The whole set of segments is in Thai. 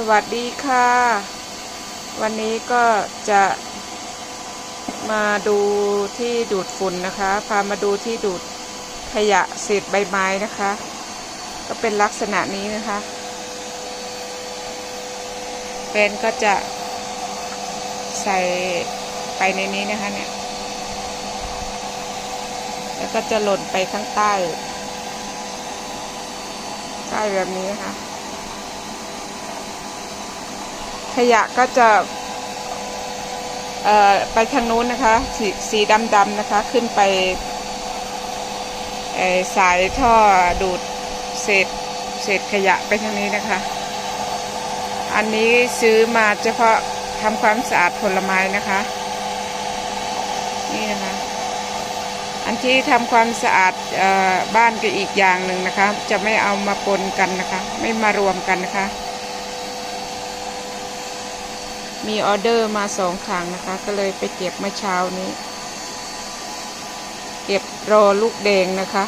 สวัสดีค่ะ วันนี้ก็จะมาดูที่ดูดฝุ่นนะคะ พามาดูที่ดูดขยะเศษใบไม้นะคะ ก็เป็นลักษณะนี้นะคะแฟนก็จะใส่ไปในนี้นะคะเนี่ย แล้วก็จะหล่นไปข้างใต้ ใต้แบบนี้นะคะ ขยะก็จะเอ่อไปทางนู้นนะคะสีสีดำๆนะคะขึ้นไปสายท่อดูดเศษเศษขยะไปทางนี้นะคะ อันนี้ซื้อมาเฉพาะทำความสะอาดผลไม้นะคะ นี่นะคะ อันที่ทำความสะอาดออบ้านก็อีกอย่างหนึ่งนะคะ จะไม่เอามาปนกันนะคะ ไม่มารวมกันนะคะ มีออเดอร์มาสองถังนะคะ ก็เลยไปเก็บเมื่อเช้านี้ เก็บรอลูกแดงนะคะ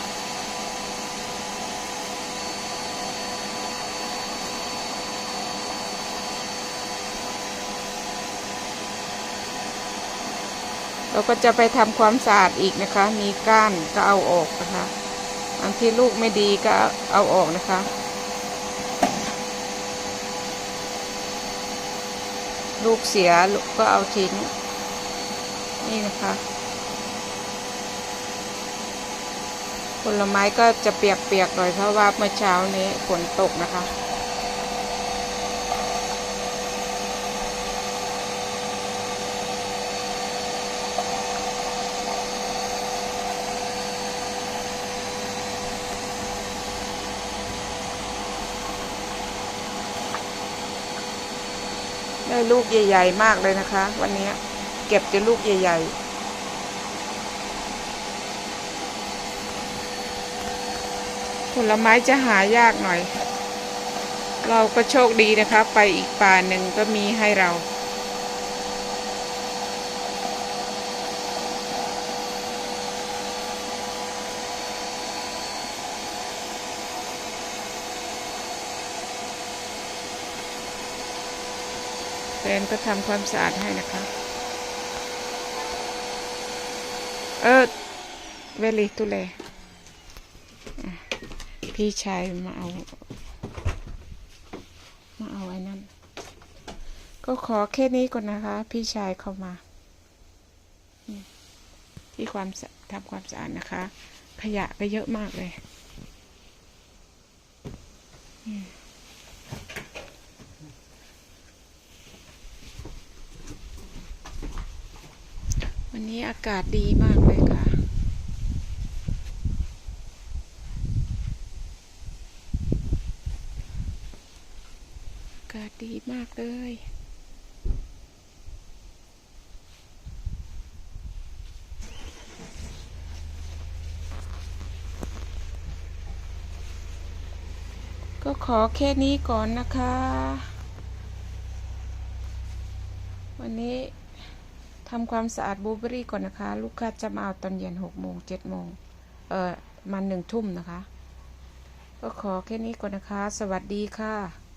เราก็จะไปทำความสะอาดอีกนะคะ มีก้านก็เอาออกนะคะ อันที่ลูกไม่ดีก็เอาออกนะคะ ลูกเสียก็เอาทิ้ง นี่นะคะ ผลไม้ก็จะเปียกๆหน่อยเพราะว่าเมื่อเช้านี้ฝนตกนะคะ ได้ลูกใหญ่ ๆ มากเลยนะคะ วันนี้เก็บจะลูกใหญ่ ๆผลไม้จะหายากหน่อย เราก็โชคดีนะคะ ไปอีกป่าหนึ่งก็มีให้เรา แฟนก็ทำความสะอาดให้นะคะ เออเวลีตุเล่พี่ชายมาเอา มาเอาไอ้นั่น ก็ขอแค่นี้ก่อนนะคะ พี่ชายเข้ามาที่ความทำความสะอาดนะคะ ขยะก็เยอะมากเลย อืม วันนี้อากาศดีมากเลยค่ะ อากาศดีมากเลยก็ขอแค่นี้ก่อนนะคะ วันนี้ ทำความสะอาดบลูเบอรี่ก่อนนะคะ ลูกค้าจะมาเอาตอนเย็นหกโมงเจ็ดโมงเออมาหนึ่งทุ่มนะคะ ก็ขอแค่นี้ก่อนนะคะ สวัสดีค่ะ